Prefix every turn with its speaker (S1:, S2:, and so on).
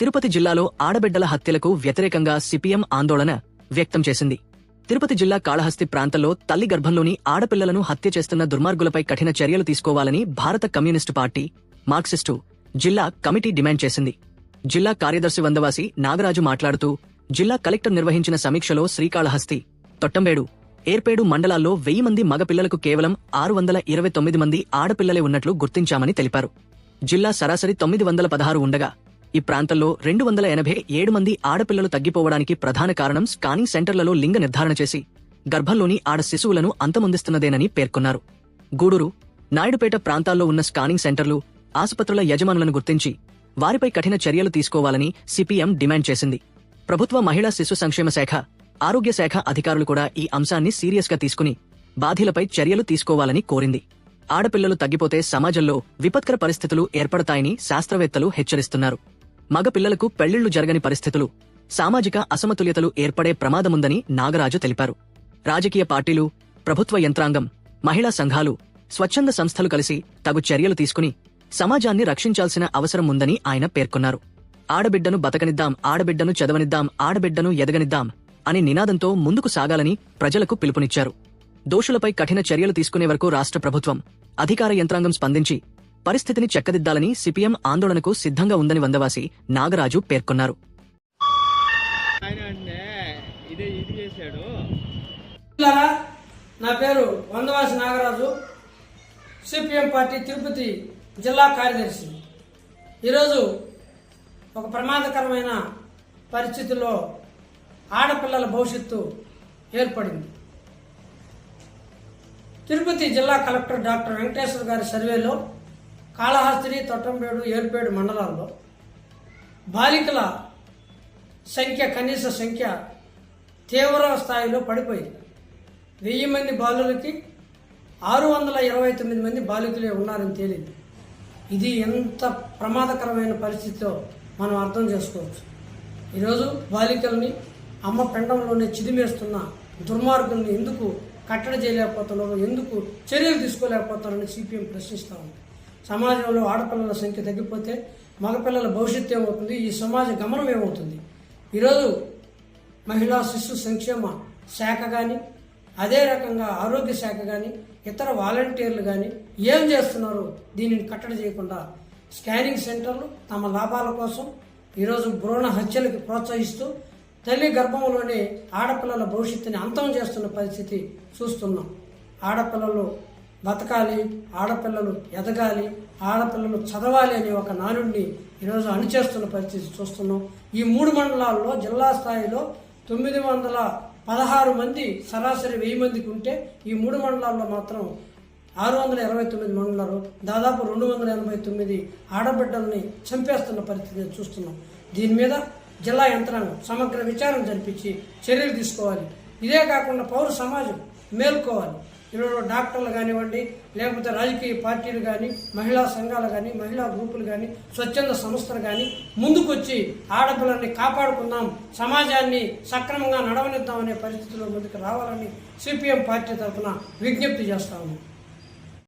S1: తిరుపతి జిల్లాలో ఆడబిడ్డల హత్యలకు వ్యతిరేకంగా సిపిఎం ఆందోళన వ్యక్తం చేసింది. తిరుపతి జిల్లా కాళహస్తి ప్రాంతంలో తల్లి గర్భంలోని ఆడపిల్లలను హత్య చేస్తున్న దుర్మార్గులపై కఠిన చర్యలు తీసుకోవాలని భారత కమ్యూనిస్టు పార్టీ మార్క్సిస్టు జిల్లా కమిటీ డిమాండ్ చేసింది. జిల్లా కార్యదర్శి వందవాసి నాగరాజు మాట్లాడుతూ జిల్లా కలెక్టర్ నిర్వహించిన సమీక్షలో శ్రీకాళహస్తి తొట్టంబేడు ఏర్పేడు మండలాల్లో వెయ్యి మంది మగపిల్లలకు కేవలం ఆరు వందల ఇరవై తొమ్మిది మంది ఆడపిల్లలే ఉన్నట్లు గుర్తించామని తెలిపారు. జిల్లా సరాసరి తొమ్మిది వందల పదహారు ఉండగా ఈ ప్రాంతంలో రెండు వందల ఎనభై ఏడు మంది ఆడపిల్లలు తగ్గిపోవడానికి ప్రధాన కారణం స్కానింగ్ సెంటర్లలో లింగ నిర్ధారణ చేసి గర్భంలోని ఆడ శిశువులను అంతమొందిస్తున్నదేనని పేర్కొన్నారు. గూడూరు నాయుడుపేట ప్రాంతాల్లో ఉన్న స్కానింగ్ సెంటర్లు ఆసుపత్రుల యజమానులను గుర్తించి వారిపై కఠిన చర్యలు తీసుకోవాలని సిపిఎం డిమాండ్ చేసింది. ప్రభుత్వ మహిళా శిశు సంక్షేమ శాఖ ఆరోగ్య శాఖ అధికారులు కూడా ఈ అంశాన్ని సీరియస్గా తీసుకుని బాధిలపై చర్యలు తీసుకోవాలని కోరింది. ఆడపిల్లలు తగ్గిపోతే సమాజంలో విపత్కర పరిస్థితులు ఏర్పడతాయని శాస్త్రవేత్తలు హెచ్చరిస్తున్నారు. మగ పిల్లలకు పెళ్ళిళ్ళు జరగని పరిస్థితులు సామాజిక అసమతుల్యతలు ఏర్పడే ప్రమాదముందని నాగరాజు తెలిపారు. రాజకీయ పార్టీలు ప్రభుత్వ యంత్రాంగం మహిళా సంఘాలు స్వచ్ఛంద సంస్థలు కలిసి తగు చర్యలు తీసుకుని సమాజాన్ని రక్షించాల్సిన అవసరం ఉందని ఆయన పేర్కొన్నారు. ఆడబిడ్డను బతకనిద్దాం ఆడబిడ్డను చదవనిద్దాం ఆడబిడ్డను ఎదగనిద్దాం అని నినాదంతో ముందుకు సాగాలని ప్రజలకు పిలుపునిచ్చారు. దోషులపై కఠిన చర్యలు తీసుకునే వరకు రాష్ట్ర ప్రభుత్వం అధికార యంత్రాంగం స్పందించి పరిస్థితిని చక్కదిద్దాలని సిపిఎం ఆందోళనకు సిద్ధంగా ఉందని వందవాసి నాగరాజు పేర్కొన్నారు.
S2: నా పేరు వందవాసి నాగరాజు. సిపిఎం పార్టీ తిరుపతి జిల్లా కార్యదర్శి. ఈరోజు ఒక ప్రమాదకరమైన పరిస్థితుల్లో ఆడపిల్లల భవిష్యత్తు ఏర్పడింది. తిరుపతి జిల్లా కలెక్టర్ డాక్టర్ వెంకటేశ్వర గారి సర్వేలో కాళహస్తి తొట్టంపేడు ఏర్పేడు మండలాల్లో బాలికల సంఖ్య కనీస సంఖ్య తీవ్ర స్థాయిలో పడిపోయింది. వెయ్యి మంది బాలులకి ఆరు వందల ఇరవై తొమ్మిది మంది బాలికలే ఉన్నారని తేలింది. ఇది ఎంత ప్రమాదకరమైన పరిస్థితితో మనం అర్థం చేసుకోవచ్చు. ఈరోజు బాలికల్ని అమ్మ పెండంలోనే చిదిమేస్తున్న దుర్మార్గుల్ని ఎందుకు కట్టడి చేయలేకపోతున్నారు ఎందుకు చర్యలు తీసుకోలేకపోతున్నారని సిపిఎం ప్రశ్నిస్తూ ఉంది. సమాజంలో ఆడపిల్లల సంఖ్య తగ్గిపోతే మగపిల్లల భవిష్యత్తు ఏమవుతుంది? ఈ సమాజ గమనం ఏమవుతుంది? ఈరోజు మహిళా శిశు సంక్షేమ శాఖ కానీ అదే రకంగా ఆరోగ్య శాఖ కానీ ఇతర వాలంటీర్లు కానీ ఏం చేస్తున్నారు దీనిని కట్టడి చేయకుండా స్కానింగ్ సెంటర్లు తమ లాభాల కోసం ఈరోజు భ్రూణ హత్యలకు ప్రోత్సహిస్తూ తల్లి గర్భంలోనే ఆడపిల్లల భవిష్యత్తుని అంతం చేస్తున్న పరిస్థితి చూస్తున్నాం. ఆడపిల్లలు బతకాలి ఆడపిల్లలు ఎదగాలి ఆడపిల్లలు చదవాలి అనే ఒక నానుడిని ఈరోజు అణిచేస్తున్న పరిస్థితి చూస్తున్నాం. ఈ మూడు మండలాల్లో జిల్లా స్థాయిలో తొమ్మిది వందల పదహారు మంది సరాసరి వెయ్యి మందికి ఉంటే ఈ మూడు మండలాల్లో మాత్రం ఆరు వందల ఇరవై తొమ్మిది మండలాలు దాదాపు రెండు వందల ఎనభై తొమ్మిది ఆడబిడ్డల్ని చంపేస్తున్న పరిస్థితి చూస్తున్నాం. దీని మీద జిల్లా యంత్రాంగం సమగ్ర విచారం జరిపించి చర్యలు తీసుకోవాలి. ఇదే కాకుండా పౌర సమాజం మేల్కోవాలి. ఈరోజు డాక్టర్లు కానివ్వండి లేకపోతే రాజకీయ పార్టీలు కానీ మహిళా సంఘాలు కానీ మహిళా గ్రూపులు కానీ స్వచ్ఛంద సంస్థలు కానీ ముందుకొచ్చి ఆడపిల్లల్ని కాపాడుకుందాం సమాజాన్ని సక్రమంగా నడవనిద్దాం అనే పరిస్థితిలో ముందుకు రావాలని సిపిఎం పార్టీ తరఫున విజ్ఞప్తి చేస్తాము